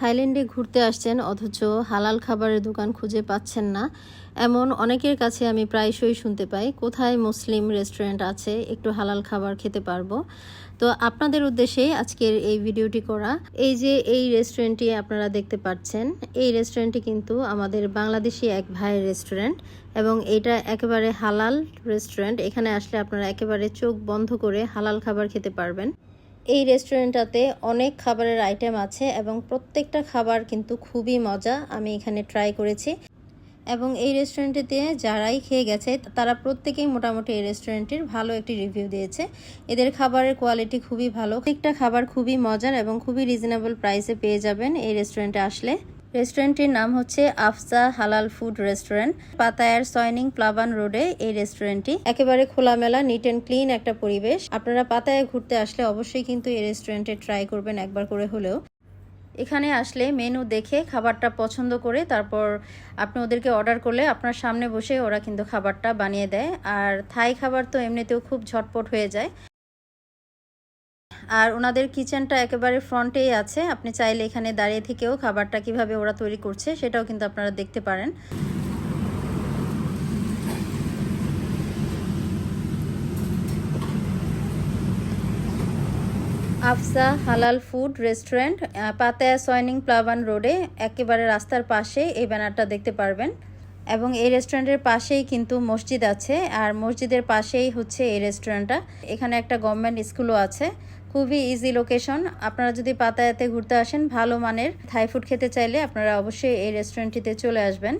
থাইল্যান্ডে ঘুরতে আসছেন, অথচ হালাল খাবারের দোকান খুঁজে পাচ্ছেন না। এমন অনেকের কাছে আমি প্রায়শই শুনতে পাই, কোথায় মুসলিম রেস্টুরেন্ট আছে, একটু হালাল খাবার খেতে পারব? তো আপনাদের উদ্দেশ্যে আজকের এই ভিডিওটি করা। এই যে এই রেস্টুরেন্টটি আপনারা দেখতে পাচ্ছেন, এই রেস্টুরেন্টটি কিন্তু আমাদের বাংলাদেশি এক ভাইয়ের রেস্টুরেন্ট এবং এটা একেবারে হালাল রেস্টুরেন্ট। এখানে আসলে আপনারা একেবারে চোখ বন্ধ করে হালাল খাবার খেতে পারবেন। এই রেস্টুরেন্টটাতে অনেক খাবারের আইটেম আছে এবং প্রত্যেকটা খাবার কিন্তু খুবই মজা, আমি এখানে ট্রাই করেছি। এবং এই রেস্টুরেন্টটিতে যারাই খেয়ে গেছে, তারা প্রত্যেকেই মোটামুটি এই রেস্টুরেন্টটির ভালো একটি রিভিউ দিয়েছে। এদের খাবারের কোয়ালিটি খুবই ভালো। প্রত্যেকটা খাবার খুবই মজার এবং খুবই রিজনেবল প্রাইসে পেয়ে যাবেন এই রেস্টুরেন্টে আসলে। রেস্টুরেন্টটির নাম হচ্ছে আফসা হালাল ফুড রেস্টুরেন্ট। পাতায়ার সয়নিং প্লাবান রোডে এই রেস্টুরেন্টটি। একেবারে খোলামেলা নিট অ্যান্ড ক্লিন একটা পরিবেশ। আপনারা পাতায় ঘুরতে আসলে অবশ্যই কিন্তু এই রেস্টুরেন্টে ট্রাই করবেন একবার করে হলেও। এখানে আসলে মেনু দেখে খাবারটা পছন্দ করে তারপর আপনি ওদেরকে অর্ডার করলে আপনার সামনে বসে ওরা কিন্তু খাবারটা বানিয়ে দেয়। আর থাই খাবার তো এমনিতেও খুব ঝটপট হয়ে যায়। আর ওনাদের কিচেনটা একেবারে ফ্রন্টেই আছে। আপনি চাইলে এখানে দাঁড়িয়ে থেকেও খাবারটা কীভাবে ওরা তৈরি করছে সেটাও কিন্তু আপনারা দেখতে পারেন। আফসা হালাল ফুড রেস্টুরেন্ট পাতায়া সয়নিং প্লাবান রোডে, একেবারে রাস্তার পাশে এই ব্যানারটা দেখতে পারবেন। এবং এই রেস্টুরেন্টের পাশেই কিন্তু মসজিদ আছে, আর মসজিদের পাশেই হচ্ছে এই রেস্টুরেন্টটা। এখানে একটা গভর্নমেন্ট স্কুলও আছে খুবই ইজি লোকেশন আপনারা যদি পাতায়াতে ঘুরতে আসেন, ভালো মানের থাই ফুড খেতে চাইলে আপনারা অবশ্যই এই রেস্টুরেন্টটিতে চলে আসবেন।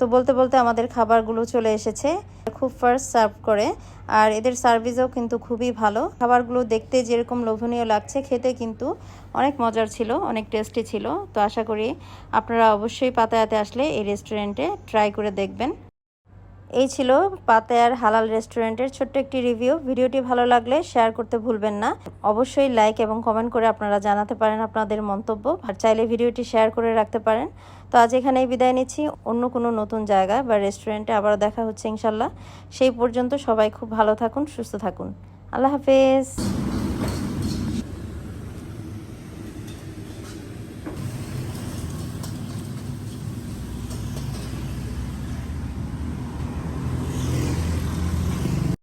তো বলতে বলতে আমাদের খাবারগুলো চলে এসেছে, খুব ফার্স্ট সার্ভ করে। আর এদের সার্ভিসও কিন্তু খুবই ভালো। খাবারগুলো দেখতে যেরকম লোভনীয় লাগছে, খেতে কিন্তু অনেক মজার ছিল, অনেক টেস্টি ছিল। তো আশা করি আপনারা অবশ্যই পাতায়াতে আসলে এই রেস্টুরেন্টে ট্রাই করে দেখবেন। এই ছিল পাতায়ার হালাল রেস্টুরেন্টের ছোট্ট একটি রিভিউ। ভিডিওটি ভালো লাগলে শেয়ার করতে ভুলবেন না। অবশ্যই লাইক এবং কমেন্ট করে আপনারা জানাতে পারেন আপনাদের মন্তব্য আর চাইলে ভিডিওটি শেয়ার করে রাখতে পারেন। তো আজ এখানেই বিদায় নিচ্ছি। অন্য কোনো নতুন জায়গা বা রেস্টুরেন্টে আবারও দেখা হচ্ছে ইনশাল্লাহ। সেই পর্যন্ত সবাই খুব ভালো থাকুন, সুস্থ থাকুন। আল্লাহ হাফেজ।